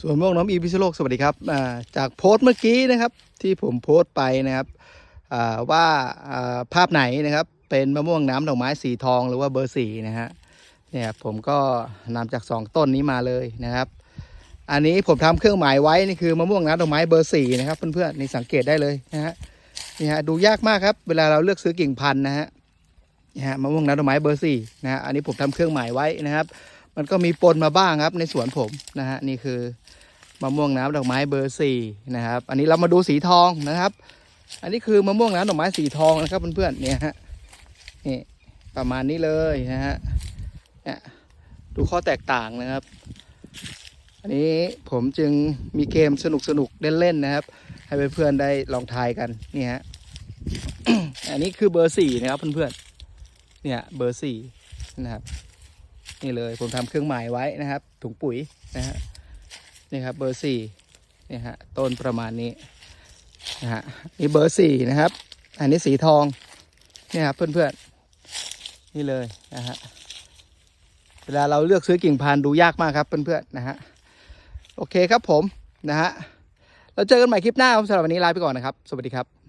ส่วนม่วงน้ำอีพิษโลกสวัสดีครับจากโพสต์เมื่อกี้นะครับ ที่ผมโพสต์ไปนะครับว่าภาพไหนนะครับ เป็นมะม่วงน้ำดอกไม้สีทองหรือว่าเบอร์สี่นะฮะเนี่ยผมก็นำจากสองต้นนี้มาเลยนะครับ อันนี้ผมทำเครื่องหมายไว้นี่คือมะม่วงน้ำดอกไม้เบอร์สี่นะครับเพื่อนๆนี่สังเกตได้เลยนะฮะนี่ฮะดูยากมากครับ เวลาเราเลือกซื้อกิ่งพันธุ์นะฮะนี่ฮะมะม่วงน้ำดอกไม้เบอร์สี่นะฮะอันนี้ผมทำเครื่องหมายไว้นะครับ มันก็มีปนมาบ้างครับในสวนผมนะฮะนี่คือ มะม่วงน้ำดอกไม้เบอร์สี่นะครับ อันนี้เรามาดูสีทองนะครับ อันนี้คือมะม่วงน้ำดอกไม้สีทองนะครับเพื่อนๆเนี่ยฮะนี่ประมาณนี้เลยนะฮะเนี่ยดูข้อแตกต่างนะครับ อันนี้ผมจึงมีเกมสนุกสนุกๆเล่นๆนะครับ ให้เพื่อนๆได้ลองทายกันนี่ฮะอันนี้คือเบอร์สี่นะครับเพื่อนๆเนี่ยเบอร์สี่นะครับนี่เลยผมทำเครื่องหมายไว้นะครับ ถุงปุ๋ยนะฮะ นี่ครับเบอร์สี่นี่ฮะต้นประมาณนี้นะฮะนี่เบอร์สี่นะครับ อันนี้สีทองเนี่ยครับเพื่อนๆนี่เลยนะฮะเวลาเราเลือกซื้อกิ่งพันธุ์ดูยากมากครับเพื่อนๆนะฮะโอเคครับผมนะฮะเราเจอกันใหม่คลิปหน้าครับสำหรับวันนี้ลาไปก่อนนะครับ สวัสดีครับ